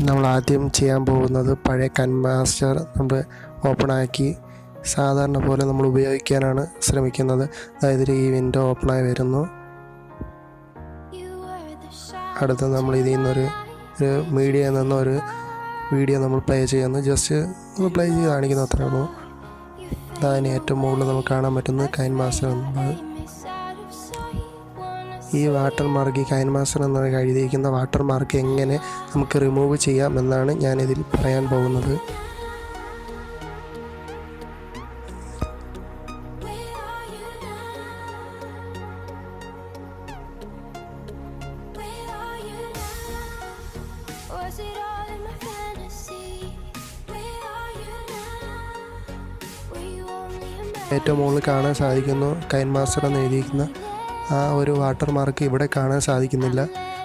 നമ്മൾ ആദ്യം ചെയ്യാൻ പോകുന്നത് പഴയ കൺമാസ്റ്റർ നമ്മൾ ഓപ്പണാക്കി സാധാരണ പോലെ നമ്മൾ ഉപയോഗിക്കാനാണ് ശ്രമിക്കുന്നത്. അതായത് ഈ വിൻഡോ ഓപ്പണായി വരുന്നു. അടുത്ത് നമ്മൾ ഇതിൽ നിന്നൊരു ഒരു മീഡിയയിൽ നിന്നൊരു വീഡിയോ നമ്മൾ പ്ലേ ചെയ്യുന്നു. ജസ്റ്റ് നമ്മൾ പ്ലേ ചെയ്ത് കാണിക്കുന്ന അത്രേ ഉള്ളൂ. അതിന് ഏറ്റവും മുകളിൽ നമുക്ക് കാണാൻ പറ്റുന്നത് കൈൻ മാസ്റ്റർ എന്നുള്ളത്. ഈ വാട്ടർ മാർക്ക് ഈ കൈൻ എന്ന് എഴുതിയിരിക്കുന്ന വാട്ടർ മാർക്ക് എങ്ങനെ നമുക്ക് റിമൂവ് ചെയ്യാം എന്നാണ് ഞാനിതിൽ പറയാൻ പോകുന്നത്? ഏറ്റവും മുകളിൽ കാണാൻ സാധിക്കുന്നു കൈൻ മാസ്റ്റർ എന്ന് എഴുതിയിരിക്കുന്ന ആ ഒരു വാട്ടർ മാർക്ക് ഇവിടെ കാണാൻ സാധിക്കുന്നില്ല.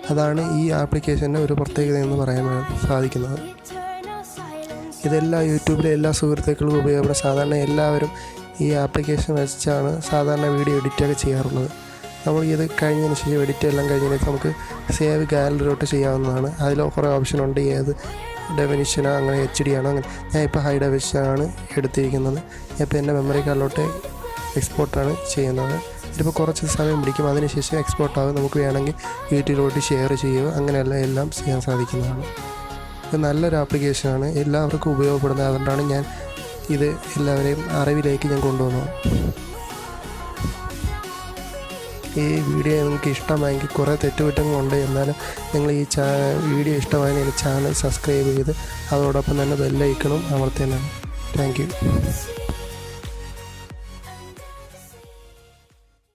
അതാണ് ഈ ആപ്ലിക്കേഷന്റെ ഒരു പ്രത്യേകത എന്ന് പറയാൻ സാധിക്കുന്നത്. ഇതെല്ലാം യൂട്യൂബിലെ എല്ലാ സുഹൃത്തുക്കൾക്കും ഉപയോഗപ്പെടും സാധാരണ എല്ലാവരും ഈ ആപ്ലിക്കേഷൻ വെച്ചാണ് സാധാരണ വീഡിയോ എഡിറ്റൊക്കെ ചെയ്യാറുള്ളത്. നമ്മൾ ഇത് കഴിഞ്ഞതിന് ശേഷം എഡിറ്റ് എല്ലാം കഴിഞ്ഞതിന് നമുക്ക് സേവ് ഗാലറിയിലോട്ട് ചെയ്യാവുന്നതാണ്. അതിൽ കുറേ ഓപ്ഷൻ ഉണ്ട്. ഏത് ഡെഫിനിഷനോ അങ്ങനെ എച്ച് ഡി ആണോ അങ്ങനെ. ഞാൻ ഇപ്പോൾ ഹൈ ഡെഫിനിഷനാണ് എടുത്തിരിക്കുന്നത്. ഇപ്പോൾ എന്റെ മെമ്മറി കാർഡിലോട്ട് എക്സ്പോർട്ടാണ് ചെയ്യുന്നത്. ഇതിപ്പോൾ കുറച്ച് സമയം പിടിക്കും. അതിനുശേഷം എക്സ്പോർട്ട് ആകും നമുക്ക് വേണമെങ്കിൽ യൂട്യൂബിലോട്ട് ഷെയർ ചെയ്യുക. അങ്ങനെയെല്ലാം എല്ലാം ചെയ്യാൻ സാധിക്കുന്നതാണ്. ഇത് നല്ലൊരു ആപ്ലിക്കേഷനാണ് എല്ലാവർക്കും ഉപയോഗപ്പെടുന്നത് അതുകൊണ്ടാണ് ഞാൻ ഇത് എല്ലാവരെയും അറിവിലേക്ക് ഞാൻ കൊണ്ടുവന്നത്. ഈ വീഡിയോ നിങ്ങൾക്ക് ഇഷ്ടമായെങ്കിൽ കുറേ തെറ്റുകുറ്റങ്ങളുണ്ട് എന്നാലും നിങ്ങൾ ഈ ചാ വീഡിയോ ഇഷ്ടമായെങ്കിൽ ചാനൽ സബ്സ്ക്രൈബ് ചെയ്ത് അതോടൊപ്പം തന്നെ ബെല്ലൈക്കണം അമർത്തേനാണ് താങ്ക് യു